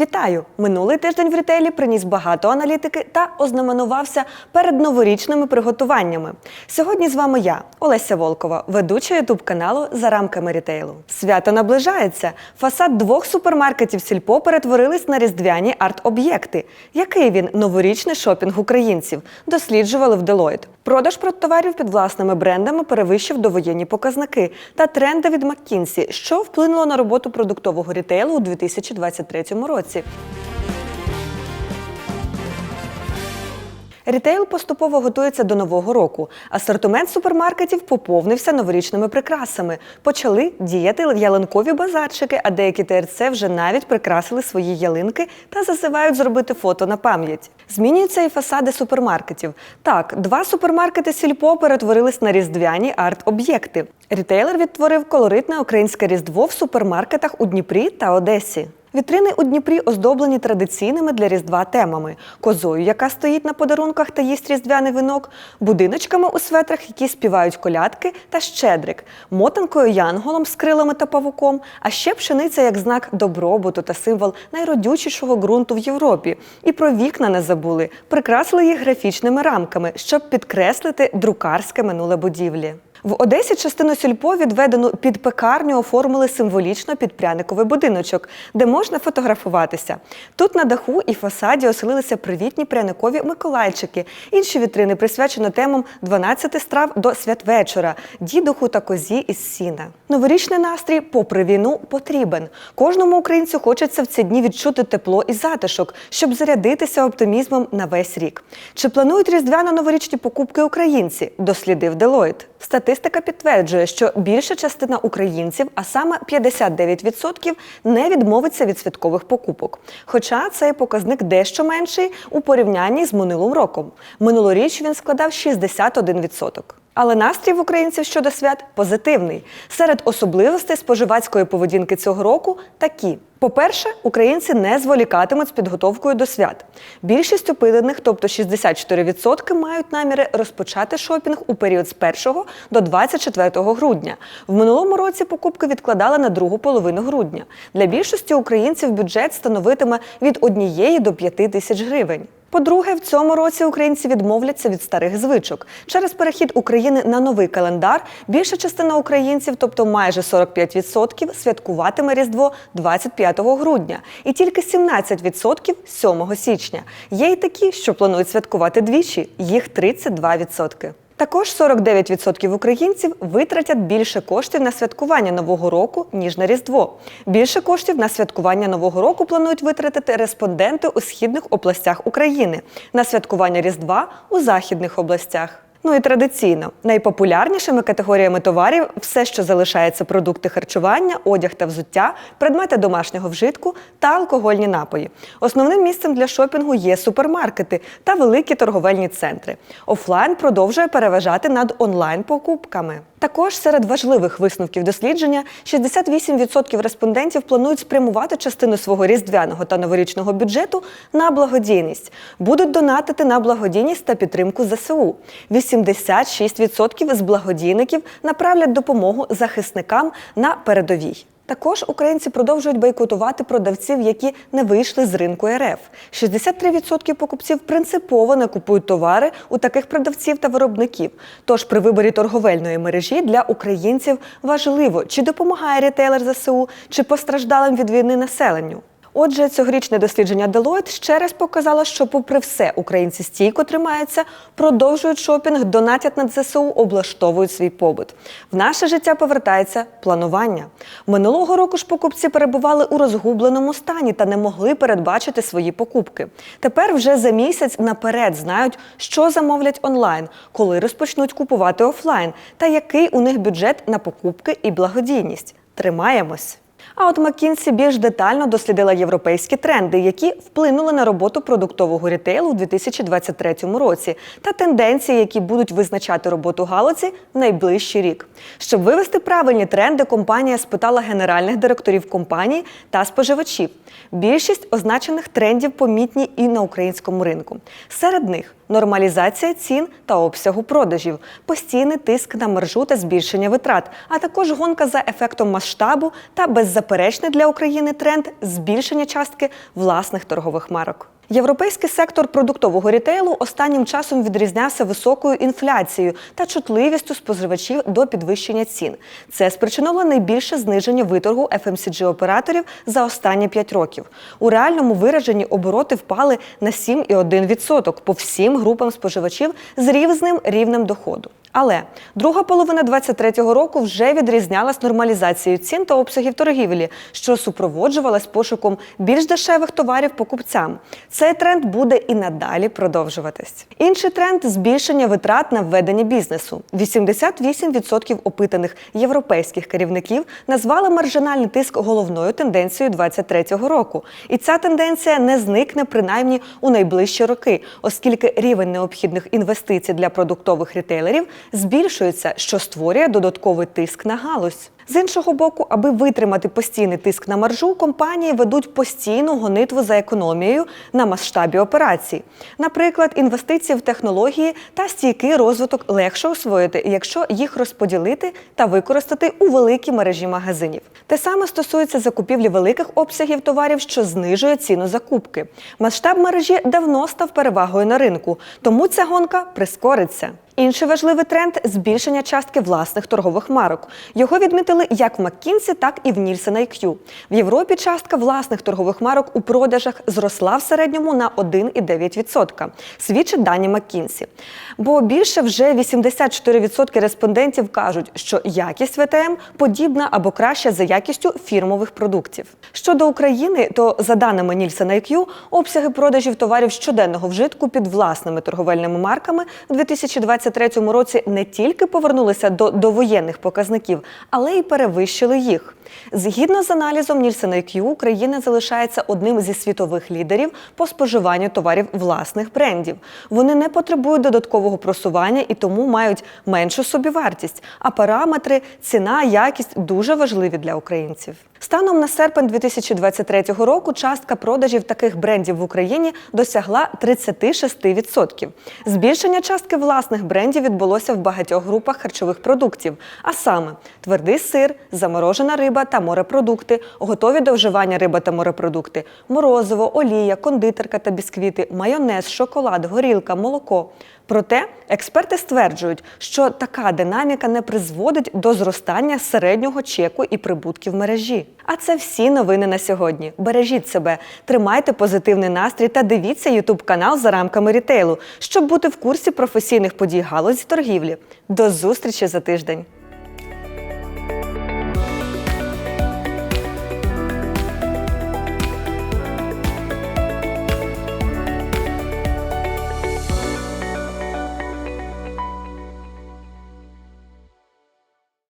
Вітаю! Минулий тиждень в рітейлі приніс багато аналітики та ознаменувався перед новорічними приготуваннями. Сьогодні з вами я, Олеся Волкова, ведуча ютуб каналу за рамками рітейлу. Свято наближається. Фасад двох супермаркетів Сільпо перетворились на різдвяні арт-об'єкти. Який він новорічний шопінг українців? Досліджували в Deloitte. Продаж продтоварів під власними брендами перевищив довоєнні показники та тренди від McKinsey, що вплинуло на роботу продуктового рітейлу у 2023 році. Рітейл поступово готується до нового року. Асортимент супермаркетів поповнився новорічними прикрасами. Почали діяти ялинкові базарчики, а деякі ТРЦ вже навіть прикрасили свої ялинки та зазивають зробити фото на пам'ять. Змінюються і фасади супермаркетів. Так, два супермаркети Сільпо перетворились на різдвяні арт-об'єкти. Рітейлер відтворив колоритне українське різдво в супермаркетах у Дніпрі та Одесі. Вітрини у Дніпрі оздоблені традиційними для Різдва темами: козою, яка стоїть на подарунках та їсть різдвяний винок, будиночками у светрах, які співають колядки та щедрик, мотанкою янголом з крилами та павуком, а ще пшениця як знак добробуту та символ найродючішого ґрунту в Європі. І про вікна не забули, прикрасили їх графічними рамками, щоб підкреслити друкарське минуле будівлі. В Одесі частину сільпо відведену під пекарню оформили символічно під пряниковий будиночок, де можна фотографуватися. Тут на даху і фасаді оселилися привітні пряникові миколайчики. Інші вітрини присвячено темам 12 страв до святвечора, дідуху та козі із сіна. Новорічний настрій, попри війну, потрібен. Кожному українцю хочеться в ці дні відчути тепло і затишок, щоб зарядитися оптимізмом на весь рік. Чи планують різдвяно-новорічні покупки українці? Дослідив Deloitte. Статистика підтверджує, що більша частина українців, а саме 59%, не відмовиться від святкових покупок. Хоча цей показник дещо менший у порівнянні з минулим роком. Минулоріч він складав 61%. Але настрій в українців щодо свят позитивний. Серед особливостей споживацької поведінки цього року такі. По-перше, українці не зволікатимуть з підготовкою до свят. Більшість опитаних, тобто 64%, мають наміри розпочати шопінг у період з 1 до 24 грудня. В минулому році покупки відкладали на другу половину грудня. Для більшості українців бюджет становитиме від 1 до 5 тисяч гривень. По-друге, в цьому році українці відмовляться від старих звичок. Через перехід України на новий календар більша частина українців, тобто майже 45%, святкуватиме Різдво 25 грудня, і тільки 17% 7 січня. Є й такі, що планують святкувати двічі, їх 32%. Також 49% українців витратять більше коштів на святкування Нового року, ніж на Різдво. Більше коштів на святкування Нового року планують витратити респонденти у східних областях України, на святкування Різдва у західних областях. Ну і традиційно найпопулярнішими категоріями товарів все, що залишається продукти харчування, одяг та взуття, предмети домашнього вжитку та алкогольні напої. Основним місцем для шопінгу є супермаркети та великі торговельні центри. Офлайн продовжує переважати над онлайн-покупками. Також серед важливих висновків дослідження 68% респондентів планують спрямувати частину свого різдвяного та новорічного бюджету на благодійність. Будуть донатити на благодійність та підтримку ЗСУ. 86% з благодійників направлять допомогу захисникам на передовій. Також українці продовжують бойкотувати продавців, які не вийшли з ринку РФ. 63% покупців принципово не купують товари у таких продавців та виробників. Тож при виборі торговельної мережі для українців важливо, чи допомагає рітейлер ЗСУ, чи постраждалим від війни населенню. Отже, цьогорічне дослідження Deloitte ще раз показало, що, попри все, українці стійко тримаються, продовжують шопінг, донатять на ЗСУ, облаштовують свій побут. В наше життя повертається планування. Минулого року ж покупці перебували у розгубленому стані та не могли передбачити свої покупки. Тепер вже за місяць наперед знають, що замовлять онлайн, коли розпочнуть купувати офлайн, та який у них бюджет на покупки і благодійність. Тримаємось! А от McKinsey більш детально дослідила європейські тренди, які вплинули на роботу продуктового рітейлу у 2023 році, та тенденції, які будуть визначати роботу галузі в найближчий рік. Щоб вивести правильні тренди, компанія спитала генеральних директорів компанії та споживачів. Більшість означених трендів помітні і на українському ринку. Серед них нормалізація цін та обсягу продажів, постійний тиск на маржу та збільшення витрат, а також гонка за ефектом масштабу та беззаперечність беззаперечний для України тренд збільшення частки власних торгових марок. Європейський сектор продуктового рітейлу останнім часом відрізнявся високою інфляцією та чутливістю споживачів до підвищення цін. Це спричинило найбільше зниження виторгу fmcg операторів за останні 5 років. У реальному вираженні обороти впали на 7,1% по всім групам споживачів з рівним рівнем доходу. Але друга половина 2023 року вже відрізнялась нормалізацією цін та обсягів торгівлі, що супроводжувалась пошуком більш дешевих товарів покупцям. Цей тренд буде і надалі продовжуватись. Інший тренд збільшення витрат на введення бізнесу. 88% опитаних європейських керівників назвали маржинальний тиск головною тенденцією 2023 року. І ця тенденція не зникне принаймні у найближчі роки, оскільки рівень необхідних інвестицій для продуктових рітейлерів збільшується, що створює додатковий тиск на галузь. З іншого боку, аби витримати постійний тиск на маржу, компанії ведуть постійну гонитву за економією на масштабі операцій. Наприклад, інвестиції в технології та стійкий розвиток легше освоїти, якщо їх розподілити та використати у великій мережі магазинів. Те саме стосується закупівлі великих обсягів товарів, що знижує ціну закупки. Масштаб мережі давно став перевагою на ринку, тому ця гонка прискориться. Інший важливий тренд збільшення частки власних торгових марок. Його відмітили як в McKinsey, так і в Nielsen IQ. В Європі частка власних торгових марок у продажах зросла в середньому на 1,9%, свідчить дані McKinsey. Бо більше вже 84% респондентів кажуть, що якість ВТМ подібна або краща за якістю фірмових продуктів. Щодо України, то за даними Nielsen IQ, обсяги продажів товарів щоденного вжитку під власними торговельними марками в 2023 році не тільки повернулися до довоєнних показників, але й перевищили їх. Згідно з аналізом Nielsen IQ, Україна залишається одним зі світових лідерів по споживанню товарів власних брендів. Вони не потребують додаткового просування і тому мають меншу собівартість. А параметри ціна, якість дуже важливі для українців. Станом на серпень 2023 року частка продажів таких брендів в Україні досягла 36%. Збільшення частки власних брендів відбулося в багатьох групах харчових продуктів, а саме твердий сир, заморожена риба та морепродукти, готові до вживання риба та морепродукти, морозиво, олія, кондитерка та бісквіти, майонез, шоколад, горілка, молоко. Проте експерти стверджують, що така динаміка не призводить до зростання середнього чеку і прибутків мережі. А це всі новини на сьогодні. Бережіть себе, тримайте позитивний настрій та дивіться ютуб канал за рамками рітейлу, щоб бути в курсі професійних подій галузі торгівлі. До зустрічі за тиждень.